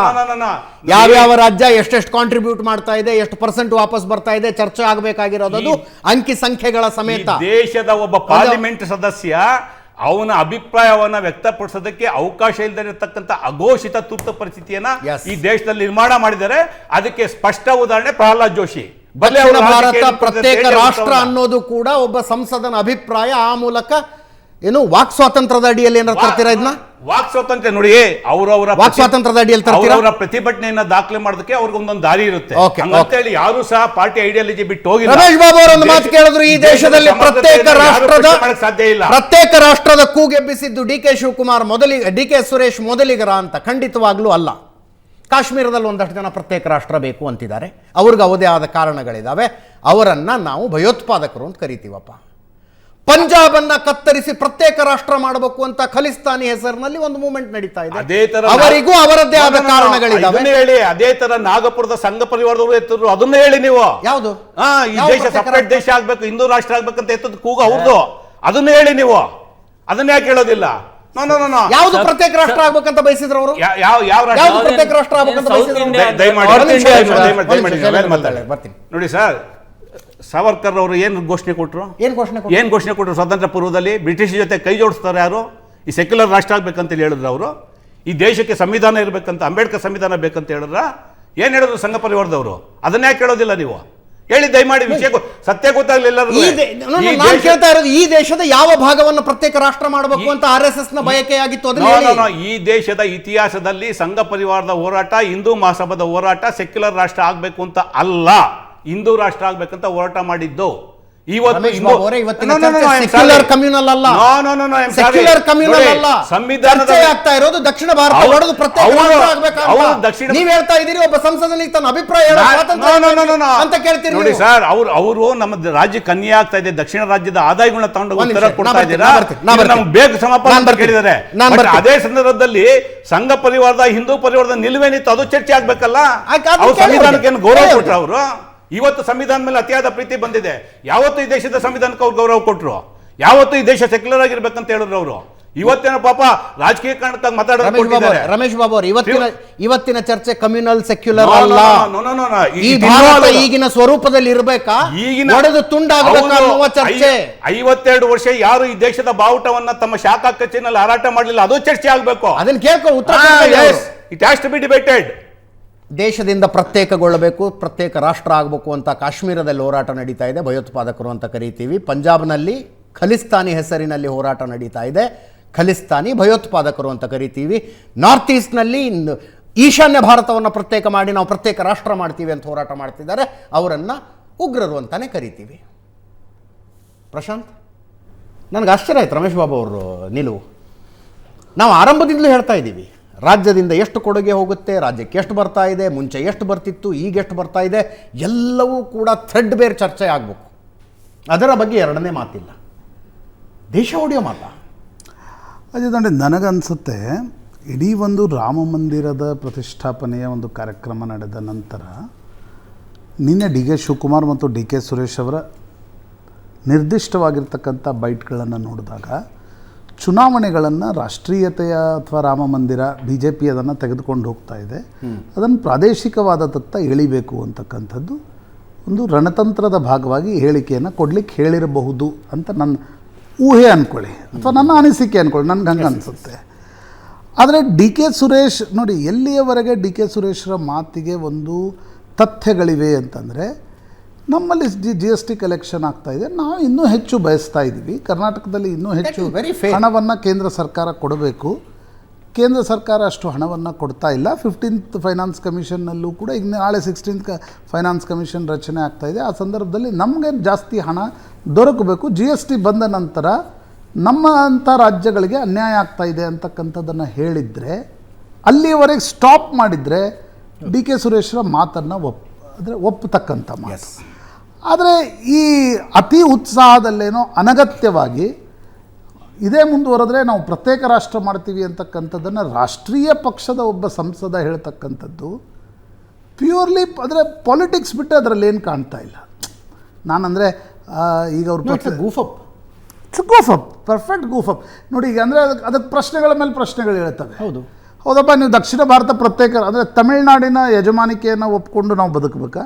ಯಾವ್ಯಾವ ರಾಜ್ಯ ಎಷ್ಟೆಷ್ಟು ಕಾಂಟ್ರಿಬ್ಯೂಟ್ ಮಾಡ್ತಾ ಇದೆ ಎಷ್ಟು ಪರ್ಸೆಂಟ್ ವಾಪಸ್ ಬರ್ತಾ ಇದೆ ಚರ್ಚೆ ಆಗಬೇಕಾಗಿರೋದು ಅಂಕಿ ಸಂಖ್ಯೆಗಳ ಸಮೇತ. ದೇಶದ ಒಬ್ಬ ಪಾರ್ಲಿಮೆಂಟ್ ಸದಸ್ಯ ಅವನ ಅಭಿಪ್ರಾಯವನ್ನ ವ್ಯಕ್ತಪಡಿಸೋದಕ್ಕೆ ಅವಕಾಶ ಇಲ್ಲದೆ ಇರತಕ್ಕಂಥ ಅಘೋಷಿತ ತುರ್ತು ಪರಿಸ್ಥಿತಿಯನ್ನ. ಈ ದೇಶದಲ್ಲಿ ನಿರ್ಮಾಣ ಮಾಡಿದರೆ ಅದಕ್ಕೆ ಸ್ಪಷ್ಟ ಉದಾಹರಣೆ ಪ್ರಹ್ಲಾದ್ ಜೋಶಿ ಭಾರತ ಪ್ರತ್ಯೇಕ ರಾಷ್ಟ್ರ ಅನ್ನೋದು ಕೂಡ ಒಬ್ಬ ಸಂಸದನ ಅಭಿಪ್ರಾಯ. ಆ ಮೂಲಕ ಏನು ವಾಕ್ ಸ್ವಾತಂತ್ರ್ಯದ ಅಡಿಯಲ್ಲಿ ಏನಾರು ತರ್ತೀರಾ ಇದನ್ನ ವಾಕ್ ಸ್ವಾತಂತ್ರ್ಯ ನೋಡಿ ಅವರವರ ವಾಕ್ ಸ್ವಾತಂತ್ರ್ಯದ ಅಡಿಯಲ್ಲಿ ತರ್ತೀರಾ? ಅವರ ಪ್ರತಿಭಟನೆಯನ್ನ ದಾಖಲೆ ಮಾಡೋದಕ್ಕೆ ಅವ್ರಿಗೆ ಒಂದೊಂದು ದಾರಿ ಇರುತ್ತೆ. ಅಂತ ಹೇಳಿ ಯಾರು ಸಹ ಪಾರ್ಟಿ ಐಡಿಯಾಲಜಿ ಬಿಟ್ಟು ಹೋಗಿಲ್ಲ. ರಮೇಶ್ ಬಾಬು ಅವರ ಒಂದು ಮಾತು ಕೇಳಿದ್ರು ಈ ದೇಶದಲ್ಲಿ ಪ್ರತ್ಯೇಕ ರಾಷ್ಟ್ರದ ಸಾಧ್ಯ ಇಲ್ಲ. ಪ್ರತ್ಯೇಕ ರಾಷ್ಟ್ರದ ಕೂಗೆಬ್ಬಿಸಿದ್ದು ಡಿ ಕೆ ಶಿವಕುಮಾರ್ ಮೊದಲಿಗ ಡಿ ಕೆ ಸುರೇಶ್ ಮೊದಲಿಗರ ಅಂತ ಖಂಡಿತವಾಗ್ಲೂ ಅಲ್ಲ. ಕಾಶ್ಮೀರದಲ್ಲಿ ಒಂದಷ್ಟು ಜನ ಪ್ರತ್ಯೇಕ ರಾಷ್ಟ್ರ ಬೇಕು ಅಂತಿದ್ದಾರೆ. ಅವ್ರಿಗೆ ಅವದೇ ಆದ ಕಾರಣಗಳಿದಾವೆ. ಅವರನ್ನು ನಾವು ಭಯೋತ್ಪಾದಕರು ಅಂತ ಕರಿತೀವಪ್ಪ. ಪಂಜಾಬನ್ನ ಕತ್ತರಿಸಿ ಪ್ರತ್ಯೇಕ ರಾಷ್ಟ್ರ ಮಾಡಬೇಕು ಅಂತ ಖಲಿಸ್ತಾನಿ ಹೆಸರಿನಲ್ಲಿ ಒಂದು ಮೂವ್ಮೆಂಟ್ ನಡೀತಾ ಇದೆ ಅದೇ ತರ ಅವರಿಗೂ ಅವರದ್ದೇ ಆದ ಕಾರಣಗಳಿದೆ ಹೇಳಿ ಅದೇ ತರ ನಾಗಪುರದ ಸಂಘ ಪರಿವಾರದವರು ಎತ್ತಿದ್ರು ಅದನ್ನ ಹೇಳಿ ನೀವು ಯಾವುದು ಹಾ ಈ ದೇಶ ಸಪರೇಟ್ ದೇಶ ಆಗ್ಬೇಕು ಹಿಂದೂ ರಾಷ್ಟ್ರ ಆಗ್ಬೇಕಂತ ಎತ್ತದ ಕೂಗು ಅವ್ರದ್ದು ಅದನ್ನ ಹೇಳಿ ನೀವು ಅದನ್ನ ಯಾಕೆ ಹೇಳೋದಿಲ್ಲ ಯಾವ್ದು ಪ್ರತ್ಯೇಕ ರಾಷ್ಟ್ರ ಆಗ್ಬೇಕಂತ ಬಯಸಿದ್ರು ಅವರು ಯಾವ ಯಾವ ರಾಷ್ಟ್ರ ಪ್ರತ್ಯೇಕ ರಾಷ್ಟ್ರ ಆಗ್ಬೇಕಂತ ಬಯಸಿದ್ರು ದಯಮಾಡಿ. ಬರ್ತೀನಿ ನೋಡಿ ಸರ್ ಸಾವರ್ಕರ್ ಅವರು ಏನು ಘೋಷಣೆ ಕೊಟ್ಟರು ಏನು ಘೋಷಣೆ ಕೊಟ್ರು? ಏನು ಘೋಷಣೆ ಕೊಟ್ಟರು ಸ್ವಾತಂತ್ರ್ಯ ಪೂರ್ವದಲ್ಲಿ? ಬ್ರಿಟಿಷ್ ಜೊತೆ ಕೈ ಜೋಡಿಸ್ತಾರೆ ಯಾರು? ಈ ಸೆಕ್ಯುಲರ್ ರಾಷ್ಟ್ರ ಆಗ್ಬೇಕಂತ ಹೇಳಿದ್ರು ಅವರು. ಈ ದೇಶಕ್ಕೆ ಸಂವಿಧಾನ ಇರಬೇಕಂತ ಅಂಬೇಡ್ಕರ್ ಸಂವಿಧಾನ ಬೇಕಂತ ಹೇಳಿದ್ರ? ಏನು ಹೇಳಿದ್ರು ಸಂಘ ಪರಿವಾರದವರು? ಅದನ್ನ ಯಾಕೆ ಕೇಳೋದಿಲ್ಲ ನೀವು? ಹೇಳಿ ದಯಮಾಡಿ ವಿಷಯ ಗೊ- ಸತ್ಯ ಗೊತ್ತಾಗ್ಲಿಲ್ಲ ಈ ದೇ- no, no, ನಾನು ಕೇಳ್ತಾ ಇರೋದು ಈ ದೇಶದ ಯಾವ ಭಾಗವನ್ನು ಪ್ರತ್ಯೇಕ ರಾಷ್ಟ್ರ ಮಾಡಬೇಕು ಅಂತ ಆರ್ ಎಸ್ ಎಸ್ನ ಅದನ್ನ ಹೇಳಿ. ನೋ, ನೋ, ಈ ದೇಶದ ಇತಿಹಾಸದಲ್ಲಿ ಸಂಘ ಪರಿವಾರದ ಹೋರಾಟ ಹಿಂದೂ ಮಹಾಸಭಾದ ಹೋರಾಟ ಸೆಕ್ಯುಲರ್ ರಾಷ್ಟ್ರ ಆಗ್ಬೇಕು ಅಂತ ಅಲ್ಲ. ಹಿಂದೂ ರಾಷ್ಟ್ರ ಆಗ್ಬೇಕಂತ ಹೋರಾಟ ಮಾಡಿದ್ದು. ಆಗ್ತಾ ಇರೋದು ದಕ್ಷಿಣ ಭಾರತ ನೀವ್ ಹೇಳ್ತಾ ಇದೀರಿ ಒಬ್ಬ ಸಂಸದನಿಗೆ ತನ್ನ ಅಭಿಪ್ರಾಯ. ಅಂತ ಕೇಳ್ತೀರಿ ನೋಡಿ. ಸರ್ ಅವ್ರು ಅವರು ನಮ್ಮ ರಾಜ್ಯ ಕನ್ಯೆ ಆಗ್ತಾ ಇದೆ ದಕ್ಷಿಣ ರಾಜ್ಯದ ಆದಾಯಗಳನ್ನ ತಗೊಂಡು ಉತ್ತರ ಕೊಡ್ತಾ ಇದ್ದೀರಾ. ನಮ್ಗೆ ಬೇಕು ಸಮಾಪಾನ. ಕೇಳಿದ್ದಾರೆ. ಅದೇ ಸಂದರ್ಭದಲ್ಲಿ ಸಂಘ ಪರಿವಾರದ ಹಿಂದೂ ಪರಿವಾರದ ನಿಲುವೇನಿತ್ತು ಅದು ಚರ್ಚೆ ಆಗ್ಬೇಕಲ್ಲ? ಅವ್ರು ಸಂವಿಧಾನಕ್ಕೆ ಗೌರವ ಕೊಟ್ರು ಅವರು? ಇವತ್ತು ಸಂವಿಧಾನ ಮೇಲೆ ಅತಿಯಾದ ಪ್ರೀತಿ ಬಂದಿದೆ. ಯಾವತ್ತು ಈ ದೇಶದ ಸಂವಿಧಾನಕ್ಕೆ ಅವ್ರು ಗೌರವ ಕೊಟ್ಟರು ಯಾವತ್ತು ಈ ದೇಶ ಸೆಕ್ಯುಲರ್ ಆಗಿರ್ಬೇಕಂತ ಹೇಳಿದ್ರು ಅವರು? ಇವತ್ತಿನ ಪಾಪ ರಾಜಕೀಯ ಕಾರಣಕ್ಕಾಗಿ ಮಾತಾಡೋದು ರಮೇಶ್ ಬಾಬು ರಮೇಶ್ ಬಾಬು ಅವರು ಇವತ್ತಿನ ಇವತ್ತಿನ ಚರ್ಚೆ ಕಮ್ಯುನಲ್ ಸೆಕ್ಯುಲರ್ ಅಲ್ಲ. ಈ ಭಾರತ ಈಗಿನ ಸ್ವರೂಪದಲ್ಲಿ ಇರಬೇಕಾ? ಈಗಿನ ಒಡೆದು ಚರ್ಚೆ. ಐವತ್ತೆರಡು ವರ್ಷ ಯಾರು ಈ ದೇಶದ ಬಾವುಟವನ್ನ ತಮ್ಮ ಶಾಖಾ ಕಚೇರಿನಲ್ಲಿ ಹಾರಾಟ ಮಾಡಲಿಲ್ಲ ಅದು ಚರ್ಚೆ ಆಗ್ಬೇಕು. ಅದನ್ನ ಕೇಳ್ಕೊ ಉತ್ತರ. It has to be debated ದೇಶದಿಂದ ಪ್ರತ್ಯೇಕಗೊಳ್ಳಬೇಕು, ಪ್ರತ್ಯೇಕ ರಾಷ್ಟ್ರ ಆಗಬೇಕು ಅಂತ ಕಾಶ್ಮೀರದಲ್ಲಿ ಹೋರಾಟ ನಡೀತಾ ಇದೆ, ಭಯೋತ್ಪಾದಕರು ಅಂತ ಕರಿತೀವಿ. ಪಂಜಾಬ್ನಲ್ಲಿ ಖಲಿಸ್ತಾನಿ ಹೆಸರಿನಲ್ಲಿ ಹೋರಾಟ ನಡೀತಾ ಇದೆ, ಖಲಿಸ್ತಾನಿ ಭಯೋತ್ಪಾದಕರು ಅಂತ ಕರಿತೀವಿ. ನಾರ್ತ್ ಈಸ್ಟ್ನಲ್ಲಿ ಈಶಾನ್ಯ ಭಾರತವನ್ನು ಪ್ರತ್ಯೇಕ ಮಾಡಿ, ನಾವು ಪ್ರತ್ಯೇಕ ರಾಷ್ಟ್ರ ಮಾಡ್ತೀವಿ ಅಂತ ಹೋರಾಟ ಮಾಡ್ತಿದ್ದಾರೆ. ಅವರನ್ನು ಉಗ್ರರು ಅಂತಲೇ ಕರಿತೀವಿ. ಪ್ರಶಾಂತ್, ನನಗೆ ಆಶ್ಚರ್ಯ ಆಯ್ತು ರಮೇಶ್ ಬಾಬು ಅವರು ನಿಲುವು. ನಾವು ಆರಂಭದಿಂದಲೂ ಹೇಳ್ತಾ ಇದ್ದೀವಿ. ರಾಜ್ಯದಿಂದ ಎಷ್ಟು ಕೊಡುಗೆ ಹೋಗುತ್ತೆ, ರಾಜ್ಯಕ್ಕೆ ಎಷ್ಟು ಬರ್ತಾ ಇದೆ, ಮುಂಚೆ ಎಷ್ಟು ಬರ್ತಿತ್ತು, ಈಗ ಎಷ್ಟು ಬರ್ತಾ ಇದೆ, ಎಲ್ಲವೂ ಕೂಡ ಥ್ರೆಡ್ ಬೇರ್ ಚರ್ಚೆ ಆಗಬೇಕು. ಅದರ ಬಗ್ಗೆ ಎರಡನೇ ಮಾತಿಲ್ಲ. ದೇಶ ಹೊಡೆಯೋ ಮಾತ. ಅದೇ ನೋಡಿ ನನಗನ್ಸುತ್ತೆ, ಇಡೀ ಒಂದು ರಾಮ ಮಂದಿರದ ಪ್ರತಿಷ್ಠಾಪನೆಯ ಒಂದು ಕಾರ್ಯಕ್ರಮ ನಡೆದ ನಂತರ, ನಿನ್ನೆ ಡಿ ಕೆ ಶಿವಕುಮಾರ್ ಮತ್ತು ಡಿ ಕೆ ಸುರೇಶ್ ಅವರ ನಿರ್ದಿಷ್ಟವಾಗಿರ್ತಕ್ಕಂಥ ಬೈಟ್ಗಳನ್ನು ನೋಡಿದಾಗ ಚುನಾವಣೆಗಳನ್ನು ರಾಷ್ಟ್ರೀಯತೆಯ ಅಥವಾ ರಾಮ ಮಂದಿರ ಬಿ ಜೆ ಪಿ ಅದನ್ನು ತೆಗೆದುಕೊಂಡು ಹೋಗ್ತಾ ಇದೆ. ಅದನ್ನು ಪ್ರಾದೇಶಿಕವಾದದತ್ತ ಎಳಿಬೇಕು ಅಂತಕ್ಕಂಥದ್ದು ಒಂದು ರಣತಂತ್ರದ ಭಾಗವಾಗಿ ಹೇಳಿಕೆಯನ್ನು ಕೊಡಲಿಕ್ಕೆ ಹೇಳಿರಬಹುದು ಅಂತ ನನ್ನ ಊಹೆ ಅಂದ್ಕೊಳ್ಳಿ ಅಥವಾ ನನ್ನ ಅನಿಸಿಕೆ ಅಂದ್ಕೊಳ್ಳಿ ನನಗೆ ಹಂಗೆ ಅನಿಸುತ್ತೆ. ಆದರೆ ಡಿ ಕೆ ಸುರೇಶ್ ನೋಡಿ ಎಲ್ಲಿಯವರೆಗೆ ಡಿ ಕೆ ಸುರೇಶ್ರ ಮಾತಿಗೆ ಒಂದು ತಥ್ಯಗಳಿವೆ ಅಂತಂದರೆ ನಮ್ಮಲ್ಲಿ G G S T collection ಆಗ್ತಾ ಇದೆ. ನಾವು ಇನ್ನೂ ಹೆಚ್ಚು ಬಯಸ್ತಾ ಇದ್ದೀವಿ ಕರ್ನಾಟಕದಲ್ಲಿ ಇನ್ನೂ ಹೆಚ್ಚು ಹಣವನ್ನು ಕೇಂದ್ರ ಸರ್ಕಾರ ಕೊಡಬೇಕು. ಕೇಂದ್ರ ಸರ್ಕಾರ ಅಷ್ಟು ಹಣವನ್ನು ಕೊಡ್ತಾ ಇಲ್ಲ. ಫಿಫ್ಟೀನ್ತ್ ಫೈನಾನ್ಸ್ ಕಮಿಷನ್ನಲ್ಲೂ ಕೂಡ ಈಗ ನಾಳೆ ಸಿಕ್ಸ್ಟೀನ್ತ್ ಕ ಫೈನಾನ್ಸ್ ಕಮಿಷನ್ ರಚನೆ ಆಗ್ತಾ ಇದೆ. ಆ ಸಂದರ್ಭದಲ್ಲಿ ನಮಗೆ ಜಾಸ್ತಿ ಹಣ ದೊರಕಬೇಕು. ಜಿ ಎಸ್ ಟಿ ಬಂದ ನಂತರ ನಮ್ಮ ಅಂಥ ರಾಜ್ಯಗಳಿಗೆ ಅನ್ಯಾಯ ಆಗ್ತಾ ಇದೆ ಅಂತಕ್ಕಂಥದ್ದನ್ನು ಹೇಳಿದರೆ ಅಲ್ಲಿಯವರೆಗೆ ಸ್ಟಾಪ್ ಮಾಡಿದರೆ ಡಿ ಕೆ ಸುರೇಶ್ರ ಮಾತನ್ನು ಒಪ್ ಅಂದರೆ ಒಪ್ಪತಕ್ಕಂಥ ಮಾತು. ಆದರೆ ಈ ಅತಿ ಉತ್ಸಾಹದಲ್ಲೇನೋ ಅನಗತ್ಯವಾಗಿ ಇದೇ ಮುಂದುವರೆದ್ರೆ ನಾವು ಪ್ರತ್ಯೇಕ ರಾಷ್ಟ್ರ ಮಾಡ್ತೀವಿ ಅಂತಕ್ಕಂಥದ್ದನ್ನು ರಾಷ್ಟ್ರೀಯ ಪಕ್ಷದ ಒಬ್ಬ ಸಂಸದ ಹೇಳ್ತಕ್ಕಂಥದ್ದು ಪ್ಯೂರ್ಲಿ ಅಂದರೆ ಪಾಲಿಟಿಕ್ಸ್ ಬಿಟ್ಟು ಅದರಲ್ಲಿ ಏನು ಕಾಣ್ತಾ ಇಲ್ಲ. ನಾನಂದರೆ ಈಗ ಅವ್ರು ಗೂಫಪ್ ಇಟ್ಸ್ ಗೂಫಪ್ ಪರ್ಫೆಕ್ಟ್ ಗೂಫಪ್ ನೋಡಿ ಈಗ ಅಂದರೆ ಅದಕ್ಕೆ ಅದಕ್ಕೆ ಪ್ರಶ್ನೆಗಳ ಮೇಲೆ ಪ್ರಶ್ನೆಗಳು ಹೇಳ್ತವೆ. ಹೌದು. ಹೌದಪ್ಪ ನೀವು ದಕ್ಷಿಣ ಭಾರತ ಪ್ರತ್ಯೇಕ ಅಂದರೆ ತಮಿಳುನಾಡಿನ ಯಜಮಾನಿಕೆಯನ್ನು ಒಪ್ಕೊಂಡು ನಾವು ಬದುಕಬೇಕಾ?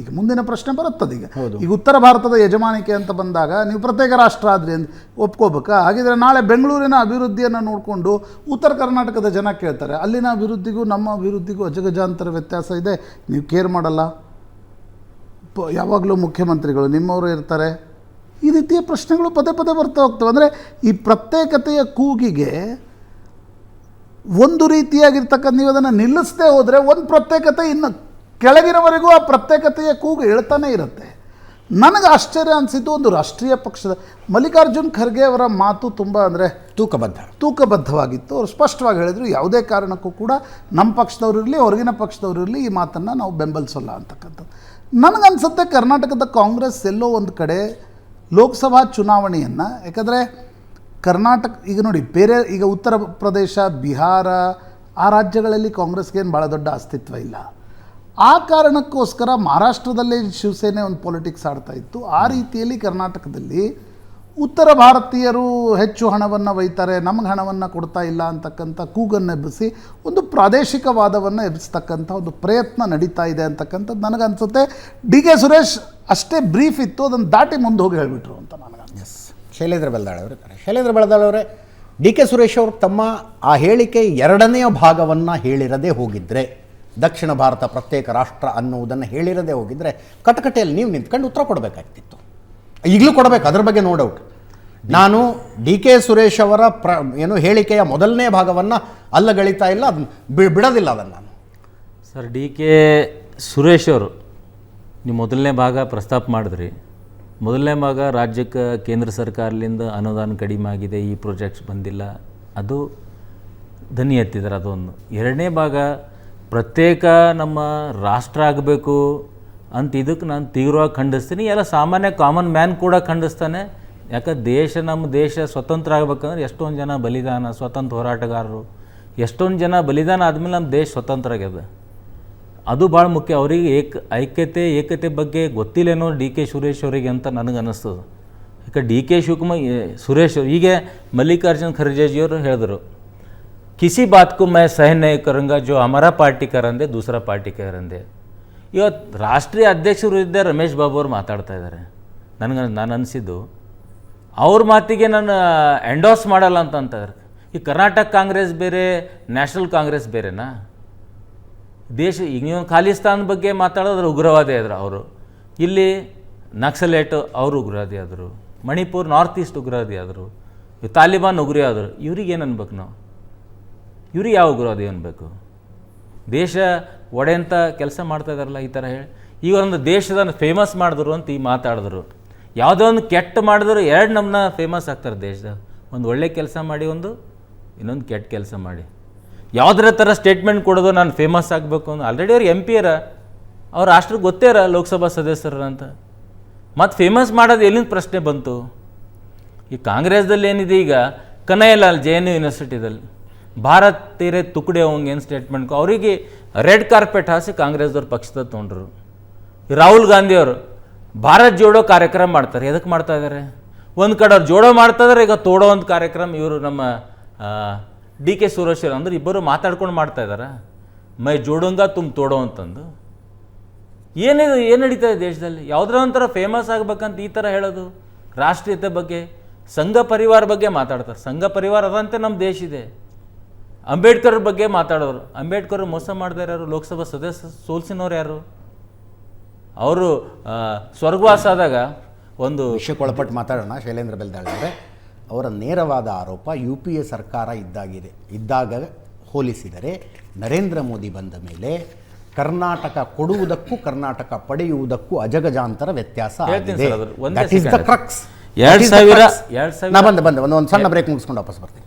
ಈಗ ಮುಂದಿನ ಪ್ರಶ್ನೆ ಬರುತ್ತದೆ ಈಗ. ಈಗ ಉತ್ತರ ಭಾರತದ ಯಜಮಾನಿಕೆ ಅಂತ ಬಂದಾಗ ನೀವು ಪ್ರತ್ಯೇಕ ರಾಷ್ಟ್ರ ಆದ್ರಿ ಅಂತ ಒಪ್ಕೋಬೇಕಾ? ಹಾಗಿದ್ರೆ ನಾಳೆ ಬೆಂಗಳೂರಿನ ಅಭಿವೃದ್ಧಿಯನ್ನು ನೋಡಿಕೊಂಡು ಉತ್ತರ ಕರ್ನಾಟಕದ ಜನ ಕೇಳ್ತಾರೆ ಅಲ್ಲಿನ ಅಭಿವೃದ್ಧಿಗೂ ನಮ್ಮ ಅಭಿವೃದ್ಧಿಗೂ ಅಜಗಜಾಂತರ ವ್ಯತ್ಯಾಸ ಇದೆ ನೀವು ಕೇರ್ ಮಾಡಲ್ಲ? ಯಾವಾಗಲೂ ಮುಖ್ಯಮಂತ್ರಿಗಳು ನಿಮ್ಮವರು ಇರ್ತಾರೆ. ಈ ರೀತಿಯ ಪ್ರಶ್ನೆಗಳು ಪದೇ ಪದೇ ಬರ್ತಾ ಹೋಗ್ತವೆ. ಅಂದರೆ ಈ ಪ್ರತ್ಯೇಕತೆಯ ಕೂಗಿಗೆ ಒಂದು ರೀತಿಯಾಗಿರ್ತಕ್ಕಂಥ ನೀವು ಅದನ್ನು ನಿಲ್ಲಿಸದೆ ಹೋದರೆ ಒಂದು ಪ್ರತ್ಯೇಕತೆ ಇನ್ನು ಕೆಳಗಿನವರೆಗೂ ಆ ಪ್ರತ್ಯೇಕತೆಯ ಕೂಗು ಹೇಳ್ತಾನೆ ಇರುತ್ತೆ. ನನಗೆ ಆಶ್ಚರ್ಯ ಅನಿಸಿದ್ದು ಒಂದು ರಾಷ್ಟ್ರೀಯ ಪಕ್ಷದ ಮಲ್ಲಿಕಾರ್ಜುನ್ ಖರ್ಗೆ ಅವರ ಮಾತು ತುಂಬ ಅಂದರೆ ತೂಕಬದ್ಧ. ತೂಕಬದ್ಧವಾಗಿತ್ತು. ಅವರು ಸ್ಪಷ್ಟವಾಗಿ ಹೇಳಿದರು ಯಾವುದೇ ಕಾರಣಕ್ಕೂ ಕೂಡ ನಮ್ಮ ಪಕ್ಷದವ್ರು ಇರಲಿ ಹೊರಗಿನ ಪಕ್ಷದವ್ರು ಇರಲಿ ಈ ಮಾತನ್ನು ನಾವು ಬೆಂಬಲಿಸೋಲ್ಲ ಅಂತಕ್ಕಂಥದ್ದು. ನನಗನ್ಸುತ್ತೆ ಕರ್ನಾಟಕದ ಕಾಂಗ್ರೆಸ್ ಎಲ್ಲೋ ಒಂದು ಕಡೆ ಲೋಕಸಭಾ ಚುನಾವಣೆಯನ್ನು ಯಾಕಂದರೆ ಕರ್ನಾಟಕ ಈಗ ನೋಡಿ ಬೇರೆ ಈಗ ಉತ್ತರ ಪ್ರದೇಶ ಬಿಹಾರ ಆ ರಾಜ್ಯಗಳಲ್ಲಿ ಕಾಂಗ್ರೆಸ್ಗೇನು ಭಾಳ ದೊಡ್ಡ ಅಸ್ತಿತ್ವ ಇಲ್ಲ. ಆ ಕಾರಣಕ್ಕೋಸ್ಕರ ಮಹಾರಾಷ್ಟ್ರದಲ್ಲೇ ಶಿವಸೇನೆ ಒಂದು ಪೊಲಿಟಿಕ್ಸ್ ಆಡ್ತಾ ಇತ್ತು. ಆ ರೀತಿಯಲ್ಲಿ ಕರ್ನಾಟಕದಲ್ಲಿ ಉತ್ತರ ಭಾರತೀಯರು ಹೆಚ್ಚು ಹಣವನ್ನು ಒಯ್ತಾರೆ, ನಮಗೆ ಹಣವನ್ನು ಕೊಡ್ತಾ ಇಲ್ಲ ಅಂತಕ್ಕಂಥ ಕೂಗನ್ನು ಎಬ್ಬಿಸಿ ಒಂದು ಪ್ರಾದೇಶಿಕವಾದವನ್ನು ಎಬ್ಬಿಸ್ತಕ್ಕಂಥ ಒಂದು ಪ್ರಯತ್ನ ನಡೀತಾ ಇದೆ ಅಂತಕ್ಕಂಥದ್ದು ನನಗನ್ಸುತ್ತೆ. ಡಿ ಕೆ ಸುರೇಶ್ ಅಷ್ಟೇ ಬ್ರೀಫ್ ಇತ್ತು, ಅದನ್ನು ದಾಟಿ ಮುಂದೆ ಹೋಗಿ ಹೇಳಿಬಿಟ್ರು ಅಂತ ನನಗೆ ಎಸ್ ಶೈಲೇಂದ್ರ ಬೆಳದಾಳವ್ರೆ ಶೈಲೇಂದ್ರ ಬೆಳದಾಳ್ ಅವರೇ, ಡಿ ಕೆ ಸುರೇಶ್ ಅವರು ತಮ್ಮ ಆ ಹೇಳಿಕೆ ಎರಡನೆಯ ಭಾಗವನ್ನು ಹೇಳಿರದೇ ಹೋಗಿದ್ರೆ ದಕ್ಷಿಣ ಭಾರತ ಪ್ರತ್ಯೇಕ ರಾಷ್ಟ್ರ ಅನ್ನುವುದನ್ನು ಹೇಳಿರದೇ ಹೋಗಿದ್ರೆ ಕಟಕಟೆಯಲ್ಲಿ ನೀವು ನಿಂತ್ಕೊಂಡು ಉತ್ತರ ಕೊಡಬೇಕಾಗ್ತಿತ್ತು. ಈಗಲೂ ಕೊಡಬೇಕು, ಅದ್ರ ಬಗ್ಗೆ ನೋ ಡೌಟ್ ನಾನು ಡಿ ಕೆ ಸುರೇಶ್ ಅವರ ಪ್ರ, ಏನು ಹೇಳಿಕೆಯ ಮೊದಲನೇ ಭಾಗವನ್ನು ಅಲ್ಲಗಳಿತಾ ಇಲ್ಲ, ಅದನ್ನ ಬಿಡೋದಿಲ್ಲ ಅದನ್ನು ನಾನು. ಸರ್, ಡಿ ಕೆ ಸುರೇಶ್ ಅವರು ನೀವು ಮೊದಲನೇ ಭಾಗ ಪ್ರಸ್ತಾಪ ಮಾಡಿದ್ರಿ. ಮೊದಲನೇ ಭಾಗ ರಾಜ್ಯಕ್ಕೆ ಕೇಂದ್ರ ಸರ್ಕಾರದಿಂದ ಅನುದಾನ ಕಡಿಮೆ ಆಗಿದೆ, ಈ ಪ್ರಾಜೆಕ್ಟ್ಸ್ ಬಂದಿಲ್ಲ. ಅದು ಧನಿ ಎತ್ತಿದ್ದಾರೆ, ಅದೊಂದು. ಎರಡನೇ ಭಾಗ ಪ್ರತ್ಯೇಕ ನಮ್ಮ ರಾಷ್ಟ್ರ ಆಗಬೇಕು ಅಂತ ಇದಕ್ಕೆ ನಾನು ತೀವ್ರವಾಗಿ ಖಂಡಿಸ್ತೀನಿ. ಎಲ್ಲ ಸಾಮಾನ್ಯ ಕಾಮನ್ ಮ್ಯಾನ್ ಕೂಡ ಖಂಡಿಸ್ತಾನೆ. ಯಾಕೆ ದೇಶ ನಮ್ಮ ದೇಶ ಸ್ವತಂತ್ರ ಆಗ್ಬೇಕಂದ್ರೆ ಎಷ್ಟೊಂದು ಜನ ಬಲಿದಾನ, ಸ್ವತಂತ್ರ ಹೋರಾಟಗಾರರು, ಎಷ್ಟೊಂದು ಜನ ಬಲಿದಾನ ಆದಮೇಲೆ ನಮ್ಮ ದೇಶ ಸ್ವತಂತ್ರ ಆಗ್ಯದ. ಅದು ಭಾಳ ಮುಖ್ಯ. ಅವರಿಗೆ ಏಕ, ಐಕ್ಯತೆ, ಏಕತೆ ಬಗ್ಗೆ ಗೊತ್ತಿಲ್ಲೇನೋ ಡಿ ಕೆ ಸುರೇಶ್ ಅವರಿಗೆ ಅಂತ ನನಗೆ ಅನ್ನಿಸ್ತದೆ. ಯಾಕೆ ಡಿ ಕೆ ಶಿವಕುಮಾರ್ ಸುರೇಶ್ ಹೀಗೆ ಮಲ್ಲಿಕಾರ್ಜುನ್ ಖರ್ಗೆಜಿಯವರು ಹೇಳಿದ್ರು. ಕಿಸಿ ಬಾತ್ को मैं सहन नहीं करूँगा जो हमारा पार्टी करेंगे दूसरा पार्टी करेंगे ಇವತ್ತು ರಾಷ್ಟ್ರೀಯ ಅಧ್ಯಕ್ಷರು ಇದ್ದ ರಮೇಶ್ ಬಾಬು ಅವ್ರು ಮಾತಾಡ್ತಾ ಇದ್ದಾರೆ ನನಗೆ ನಾನು ಅನಿಸಿದ್ದು ಅವ್ರ ಮಾತಿಗೆ ನಾನು ಎಂಡೋರ್ಸ್ ಮಾಡಲ್ಲ ಅಂತ ಅಂತಾರೆ ಈ ಕರ್ನಾಟಕ ಕಾಂಗ್ರೆಸ್ ಬೇರೆ ನ್ಯಾಷನಲ್ ಕಾಂಗ್ರೆಸ್ ಬೇರೆನಾ ದೇಶ ಈಗ ನೀವು ಖಾಲಿಸ್ತಾನ್ ಬಗ್ಗೆ ಮಾತಾಡೋದ್ರೆ ಉಗ್ರವಾದಿ ಆದರು ಅವರು ಇಲ್ಲಿ ನಕ್ಸಲೇಟ್ ಅವರು ಉಗ್ರವಾದಿ ಆದರು ಮಣಿಪುರ್ ನಾರ್ತ್ ಈಸ್ಟ್ ಉಗ್ರವಾದಿ ಆದರು ತಾಲಿಬಾನ್ ಉಗ್ರಿ ಆದರು ಇವ್ರಿಗೆ ಏನು ಅನ್ಬೇಕು ನಾವು ಇವ್ರಿಗೆ ಯಾವ ಗುರು ಅದು ಅನ್ಬೇಕು ದೇಶ ಒಡೆಯಂಥ ಕೆಲಸ ಮಾಡ್ತಾ ಇದಾರಲ್ಲ ಈ ಥರ ಹೇಳಿ. ಈಗ ಒಂದು ದೇಶದ ಫೇಮಸ್ ಮಾಡಿದ್ರು ಅಂತ ಈ ಮಾತಾಡಿದ್ರು. ಯಾವುದೋ ಒಂದು ಕೆಟ್ಟ ಮಾಡಿದ್ರು ಎರಡು ನಮ್ಮನ್ನ ಫೇಮಸ್ ಆಗ್ತಾರೆ ದೇಶದ. ಒಂದು ಒಳ್ಳೆ ಕೆಲಸ ಮಾಡಿ ಒಂದು, ಇನ್ನೊಂದು ಕೆಟ್ಟ ಕೆಲಸ ಮಾಡಿ. ಯಾವುದರ ಥರ ಸ್ಟೇಟ್ಮೆಂಟ್ ಕೊಡೋದು ನಾನು ಫೇಮಸ್ ಆಗಬೇಕು ಅಂತ. ಆಲ್ರೆಡಿ ಅವ್ರು ಎಂ ಪಿ ಅರ ಅವ್ರು ಗೊತ್ತೇ ಅರ ಲೋಕಸಭಾ ಸದಸ್ಯರ ಅಂತ. ಮತ್ತು ಫೇಮಸ್ ಮಾಡೋದು ಎಲ್ಲಿಂದ ಪ್ರಶ್ನೆ ಬಂತು? ಈ ಕಾಂಗ್ರೆಸ್ದಲ್ಲಿ ಏನಿದೆ ಈಗ? ಕನಯ್ಯಲಾಲ್ ಜೆ ಎನ್ ಯು ಯೂನಿವರ್ಸಿಟಿದಲ್ಲಿ ಭಾರತ್ ತೀರೆ ತುಕಡೆ ಅವಂಗೆ ಏನು ಸ್ಟೇಟ್ಮೆಂಟ್ ಅವರಿಗೆ ರೆಡ್ ಕಾರ್ಪೆಟ್ ಹಾಸಿ ಕಾಂಗ್ರೆಸ್ದವ್ರು ಪಕ್ಷದ ತೊಗೊಂಡ್ರು ರಾಹುಲ್ ಗಾಂಧಿಯವರು ಭಾರತ್ ಜೋಡೋ ಕಾರ್ಯಕ್ರಮ ಮಾಡ್ತಾರೆ. ಎದಕ್ಕೆ ಮಾಡ್ತಾ ಇದ್ದಾರೆ ಒಂದು ಕಡೆ ಅವ್ರು ಜೋಡೋ ಮಾಡ್ತಾ ಇದ್ದಾರೆ ಈಗ ತೋಡೋ ಒಂದು ಕಾರ್ಯಕ್ರಮ ಇವರು ನಮ್ಮ ಡಿ ಕೆ ಸುರೇಶ್ ಅಂದ್ರೆ ಇಬ್ಬರು ಮಾತಾಡ್ಕೊಂಡು ಮಾಡ್ತಾ ಇದ್ದಾರೆ ಮೈ ಜೋಡೋಂಗ ತುಂಬ ತೋಡೋ ಅಂತಂದು. ಏನಿದೆ ಏನು ನಡೀತಾ ಇದೆ ದೇಶದಲ್ಲಿ? ಯಾವುದರ ಒಂಥರ ಫೇಮಸ್ ಆಗ್ಬೇಕಂತ ಈ ಥರ ಹೇಳೋದು. ರಾಷ್ಟ್ರೀಯತೆ ಬಗ್ಗೆ, ಸಂಘ ಪರಿವಾರ ಬಗ್ಗೆ ಮಾತಾಡ್ತಾರೆ. ಸಂಘ ಪರಿವಾರ ಅದಂತೆ ನಮ್ಮ ದೇಶ ಇದೆ. ಅಂಬೇಡ್ಕರ್ ಬಗ್ಗೆ ಮಾತಾಡೋರು ಅಂಬೇಡ್ಕರ್ ಮೋಸ ಮಾಡ್ದಾರ ಯಾರು ಲೋಕಸಭಾ ಸದಸ್ಯ ಸೋಲ್ಸಿನವ್ರು ಯಾರು ಅವರು ಸ್ವರ್ಗವಾಸ ಆದಾಗ ಒಂದು ವಿಷಯಕ್ಕೆ ಒಳಪಟ್ಟು ಮಾತಾಡೋಣ ಶೈಲೇಂದ್ರ ಬೆಲ್ದಾಳಿದ್ರೆ ಅವರ ನೇರವಾದ ಆರೋಪ ಯು ಪಿ ಎ ಸರ್ಕಾರ ಇದ್ದಾಗಿದೆ ಇದ್ದಾಗ ಹೋಲಿಸಿದರೆ ನರೇಂದ್ರ ಮೋದಿ ಬಂದ ಮೇಲೆ ಕರ್ನಾಟಕ ಕೊಡುವುದಕ್ಕೂ ಕರ್ನಾಟಕ ಪಡೆಯುವುದಕ್ಕೂ ಅಜಗಜಾಂತರ ವ್ಯತ್ಯಾಸ ಆಗಿದೆ. crux. ಎರಡ್ ಸಾವಿರ-. ಎರಡ್ ಸಾವಿರ- ಬಂದೆ ಬಂದೆ ಒಂದು ಒಂದು ಸಣ್ಣ ಬ್ರೇಕ್ ಮುಗಿಸ್ಕೊಂಡು ವಾಪಸ್ ಬರ್ತೀನಿ